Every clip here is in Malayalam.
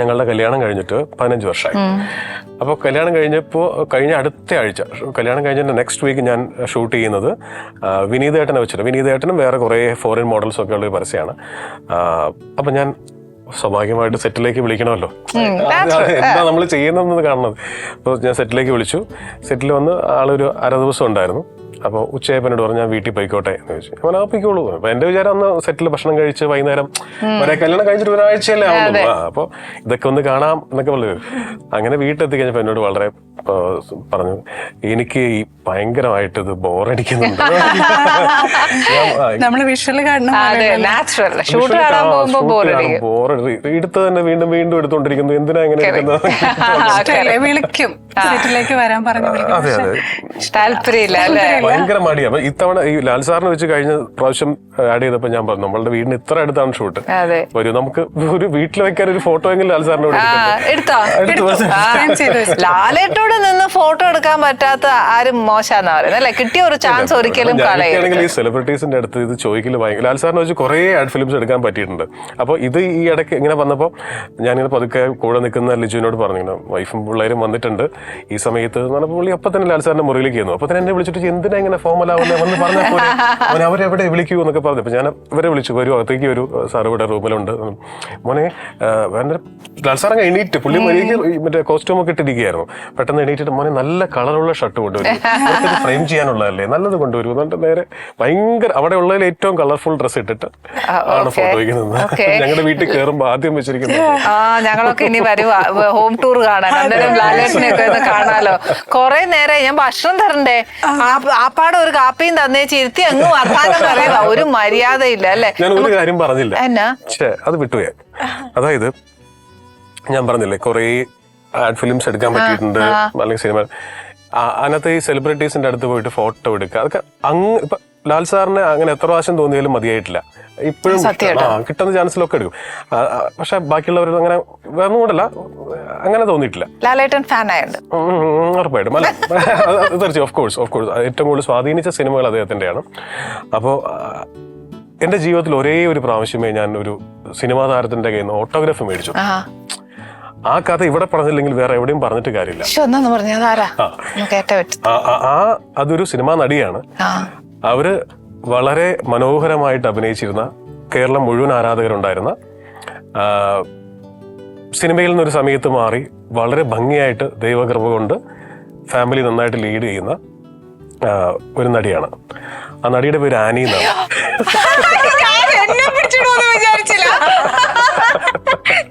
ഞങ്ങളുടെ കല്യാണം കഴിഞ്ഞിട്ട് പതിനഞ്ച് വർഷമായി. അപ്പോൾ കല്യാണം കഴിഞ്ഞപ്പോൾ കഴിഞ്ഞ അടുത്ത ആഴ്ച കല്യാണം കഴിഞ്ഞിട്ട് നെക്സ്റ്റ് വീക്ക് ഞാൻ ഷൂട്ട് ചെയ്യുന്നത് വിനീതേട്ടനെ വെച്ചിട്ട്. വിനീതേട്ടനും വേറെ കുറേ ഫോറിൻ മോഡൽസ് ഒക്കെ ഉള്ള പരസ്യമാണ്. അപ്പം ഞാൻ സ്വാഭാവികമായിട്ട് സെറ്റിലേക്ക് വിളിക്കണമല്ലോ. എന്താ നമ്മൾ ചെയ്യുന്നതെന്ന് കാണുന്നത് അപ്പോൾ ഞാൻ സെറ്റിലേക്ക് വിളിച്ചു. സെറ്റിൽ വന്ന് ആളൊരു അര ദിവസം ഉണ്ടായിരുന്നു. അപ്പോൾ ഉച്ചയപ്പനോട് പറഞ്ഞു ഞാൻ വീട്ടിൽ പോയിക്കോട്ടെ എന്ന് ചോദിച്ചു. അവൻ ആ പോയിക്കോളൂ. അപ്പൊ എന്റെ വിചാരം അന്ന് സെറ്റിൽ ഭക്ഷണം കഴിച്ച് വൈകുന്നേരം ഒരേ കല്യാണം കഴിച്ചിട്ട് ഒരാഴ്ചയല്ലേ ആവുള്ളൂ അപ്പോൾ ഇതൊക്കെ ഒന്ന് കാണാം എന്നൊക്കെ പറഞ്ഞു. അങ്ങനെ വീട്ടിലെത്തി കഴിഞ്ഞപ്പോൾ എന്നോട് വളരെ പറഞ്ഞു എനിക്ക് ഈ ഭയങ്കരമായിട്ട് ഇത് ബോറടിക്കുന്നുണ്ട്. നമ്മൾ വിഷ്വൽ ബോറടി എടുത്ത് തന്നെ വീണ്ടും വീണ്ടും എടുത്തോണ്ടിരിക്കുന്നു. എന്തിനാ ഇങ്ങനെ? വിളിക്കും. വരാൻ പറഞ്ഞു അതെ അതെ. ഭയങ്കര മടിയാ. അപ്പൊ ഇത്തവണ ഈ ലാൽ സാറിനെ വെച്ച് കഴിഞ്ഞ പ്രാവശ്യം ആഡ് ചെയ്തപ്പോ ഞാൻ പറഞ്ഞു നമ്മളുടെ വീടിന് ഇത്ര അടുത്താണ് ഷൂട്ട് അതെ. ഒരു നമുക്ക് ഒരു വീട്ടിൽ വെക്കാൻ ഒരു ഫോട്ടോ എങ്കിലും ലാൽ സാറിനെ ആ എടുത്തോ? എടുത്തു. ലാലേട്ടോട് നിന്ന് ഫോട്ടോ എടുക്കാൻ പറ്റാത്ത ആരും മോശാന്നാ പറയുന്നത് അല്ലെ? കിട്ടിയ ഒരു ചാൻസ് ഒരിക്കലും ഈ സെലിബ്രിറ്റീസിന്റെ അടുത്ത് ഇത് ചോദിക്കൽ ഭയങ്കര. ലാൽ സാറിനെ വെച്ച് കുറേ ആഡ് ഫിലിംസ് എടുക്കാൻ പറ്റിയിട്ടുണ്ട്. അപ്പോൾ ഇത് ഈ ഇടയ്ക്ക് ഇങ്ങനെ വന്നപ്പോൾ ഞാനിങ്ങനെ പതുക്കെ കൂടെ നിൽക്കുന്ന ലിജുവിനോട് പറഞ്ഞു വൈഫും പിള്ളേരും വന്നിട്ടുണ്ട്. ഈ സമയത്ത് എന്ന് പറഞ്ഞപ്പോൾ പുള്ളി അപ്പം തന്നെ ലാൽ സാറിന്റെ മുറിയിലേക്ക് വന്നു അപ്പോൾ തന്നെ എന്നെ വിളിച്ചിട്ട് എന്തിനാ ഇങ്ങനെ ഫോമലാവുന്നത് വന്ന് പറഞ്ഞാൽ പോലെ അവരെവിടെ വിളിക്കൂ? എന്നൊക്കെ പറഞ്ഞു. ഞാൻ ഇവരെ വിളിച്ചു വരൂ അകത്തേക്ക് ഒരു സാർ ഇവിടെ റൂമിലുണ്ട്. മോനെ ലാൽ സാർ അങ്ങ് എണീറ്റ്. പുള്ളി മര്യാദയ്ക്ക് മറ്റേ കോസ്റ്റ്യൂമൊക്കെ ഇട്ടിരിക്കുകയായിരുന്നു. പെട്ടെന്ന് എണീറ്റിട്ട് മോനെ നല്ല കളറുള്ള ഷർട്ട് കൊണ്ടുവരും ഫ്രെയിം ചെയ്യാനുള്ളതല്ലേ? നല്ലത് കൊണ്ടുവരും എന്നിട്ട് നേരെ ഭയങ്കര അവിടെ ഉള്ളതിൽ ഏറ്റവും കളർഫുൾ ഡ്രസ്സ് ഇട്ടിട്ട് ആണ് ഫോട്ടോ ഫോട്ടോയ്ക്ക് നിന്നത് ഞങ്ങളുടെ വീട്ടിൽ കയറുമ്പോൾ ആദ്യം വെച്ചിരിക്കുന്നത് ആ ഞങ്ങളൊക്കെ ഇനി വരുവാ ഹോം ടൂർ കാണാൻ. അന്നേരം ഒന്ന് കാണാലോ. കൊറേ നേരം ഞാൻ ഭക്ഷണം തരണ്ടേ? ആ- ആപ്പാടെ ഒരു കാപ്പിയും തന്നേ ഇരുത്തി അങ്ങ് വർത്താനം പറയുക. ഒരു മര്യാദയില്ല അല്ലേ? ഞാൻ ഒരു കാര്യം പറഞ്ഞില്ല. എന്നാ? അത് വിട്ടുപോയാ. അതായത് ഞാൻ പറഞ്ഞില്ലേ കുറേ ആഡ് ഫിലിംസ് എടുക്കാൻ പറ്റിയിട്ടുണ്ട് അല്ലെങ്കിൽ സിനിമ. അതിനകത്ത് ഈ സെലിബ്രിറ്റീസിന്റെ അടുത്ത് പോയിട്ട് ഫോട്ടോ എടുക്കുക. അതൊക്കെ അങ്ങ് ഇപ്പൊ ലാൽ സാറിന് അങ്ങനെ എത്ര പ്രാവശ്യം തോന്നിയാലും മതിയായിട്ടില്ല. ഇപ്പോഴും ആ കിട്ടുന്ന ചാൻസിലൊക്കെ എടുക്കും. പക്ഷെ ബാക്കിയുള്ളവർ അങ്ങനെ വേറെ കൊണ്ടല്ല അങ്ങനെ തോന്നിയിട്ടില്ല. ലാലേട്ടൻ ഫാൻ ആയുണ്ട് ഉറപ്പായിട്ടും. അല്ല തീർച്ചയായും ഓഫ് കോഴ്സ് ഓഫ് കോഴ്സ് ഏറ്റവും കൂടുതൽ സ്വാധീനിച്ച സിനിമകൾ അദ്ദേഹത്തിന്റെയാണ്. അപ്പോൾ എന്റെ ജീവിതത്തിൽ ഒരേ ഒരു പ്രാവശ്യമേ ഞാൻ ഒരു സിനിമാ താരത്തിന്റെ കയ്യിൽ നിന്ന് ഓട്ടോഗ്രാഫ് മേടിച്ചു. ആ കഥ ഇവിടെ പറഞ്ഞില്ലെങ്കിൽ വേറെ എവിടെയും പറഞ്ഞിട്ട് കാര്യമില്ല. ആ. അതൊരു സിനിമാ നടിയാണ്. അവർ വളരെ മനോഹരമായിട്ട് അഭിനയിച്ചിരുന്ന കേരളം മുഴുവൻ ആരാധകരുണ്ടായിരുന്ന സിനിമയിൽ നിന്നൊരു സമയത്ത് മാറി വളരെ ഭംഗിയായിട്ട് ദൈവകൃപ കൊണ്ട് ഫാമിലി നന്നായിട്ട് ലീഡ് ചെയ്യുന്ന ഒരു നടിയാണ്. ആ നടിയുടെ പേര് ആനി എന്നാണ് ഞാൻ എന്നെ പിടിച്ചിടുമെന്ന് വിചാരിച്ചില്ല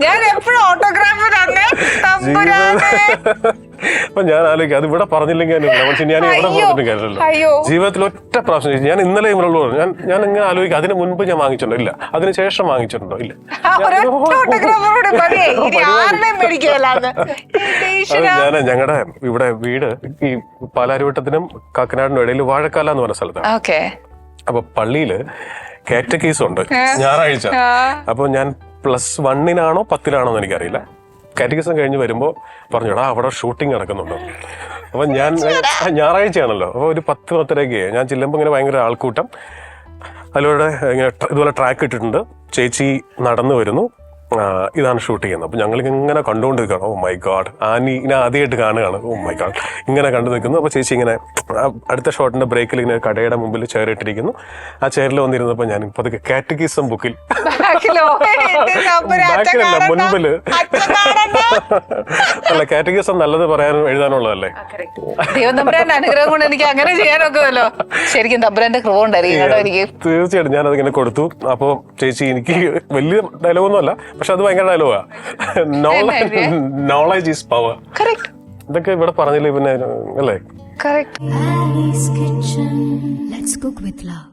ഞാൻ എപ്പോഴും ഓട്ടോഗ്രാഫ് തന്നെ തമ്പുരാനെ. അപ്പൊ ഞാൻ ആലോചിക്കാം അത് ഇവിടെ പറഞ്ഞില്ലെങ്കിൽ. ഞാൻ ഇവിടെ പറഞ്ഞിട്ട് കാര്യമല്ലോ. ജീവിതത്തിൽ ഒറ്റ പ്രാവശ്യം ഞാൻ ഇന്നലെ ഇവിടെ ഞാൻ ഞാൻ ഇങ്ങനെ ആലോചിക്കും അതിന് മുൻപ് ഞാൻ വാങ്ങിച്ചിട്ടുണ്ടോ? ഇല്ല. അതിന് ശേഷം വാങ്ങിച്ചിട്ടുണ്ടോ? ഇല്ല. ഞാൻ ഞങ്ങളുടെ ഇവിടെ വീട് ഈ പാലാരിവട്ടത്തിനും കാക്കനാടിനും ഇടയിൽ വാഴക്കാല എന്ന് പറഞ്ഞ സ്ഥലത്താണ് അപ്പൊ പള്ളിയിൽ കേസ് ഉണ്ട് ഞായറാഴ്ച. അപ്പൊ ഞാൻ പ്ലസ് വണ്ണിനാണോ പത്തിലാണോ എന്ന് എനിക്കറിയില്ല. കാറ്റഗീസം കഴിഞ്ഞ് വരുമ്പോൾ പറഞ്ഞു എടാ അവിടെ ഷൂട്ടിംഗ് നടക്കുന്നുണ്ട്. അപ്പൊ ഞാൻ ഞായറാഴ്ചയാണല്ലോ. അപ്പൊ ഒരു പത്ത് പത്തരയ്ക്ക് ഞാൻ ചെല്ലുമ്പോൾ ഇങ്ങനെ ഭയങ്കര ആൾക്കൂട്ടം. അതിലൂടെ ഇങ്ങനെ ഇതുപോലെ ട്രാക്ക് ഇട്ടിട്ടുണ്ട്. ചേച്ചി നടന്നു വരുന്നു. ഇതാണ് ഷൂട്ട് ചെയ്യുന്നത്. അപ്പം ഞങ്ങൾ ഇങ്ങനെ കണ്ടുകൊണ്ട് നിൽക്കണം ഓ മൈ ഗാഡ് ആനി ഇങ്ങനെ ആദ്യമായിട്ട് കാണുകയാണ്. ഓ മൈ ഗാഡ് ഇങ്ങനെ കണ്ടു നിൽക്കുന്നു. അപ്പോൾ ചേച്ചി ഇങ്ങനെ അടുത്ത ഷോട്ടിന്റെ ബ്രേക്കിൽ ഇങ്ങനെ കടയുടെ മുമ്പിൽ ചെയർ ഇട്ടിരിക്കുന്നു. ആ ചെയറിൽ വന്നിരുന്നപ്പോൾ ഞാൻ ഇപ്പോൾ അതൊക്കെ കാറ്റഗീസം ബുക്കിൽ ബാക്കിലോ അല്ല കാറ്റഗറിസം നല്ലത് പറയാനും എഴുതാനുള്ളതല്ലേ? ദൈവം തമ്പുരാന്റെ അനുഗ്രഹം കൊണ്ട് എനിക്ക് അങ്ങനെ ചെയ്യാനൊക്കുമല്ലോ. ശരിക്കും തമ്പുരാന്റെ കൃപ ഉണ്ടായിരിക്കും കേട്ടോ എനിക്ക്. തീർച്ചയായിട്ടും ഞാൻ അതിങ്ങനെ കൊടുത്തു. അപ്പോൾ ചേച്ചി എനിക്ക് വലിയ ഡയലോഗൊന്നും അല്ല പക്ഷെ അത് ഭയങ്കര ഡയലോഗാ നോളജ് നോളജ് ഈസ് പവർ ഇതൊക്കെ ഇവിടെ പറഞ്ഞില്ലേ പിന്നെ അല്ലേ? Correct Alice Kitchen. Let's cook with love.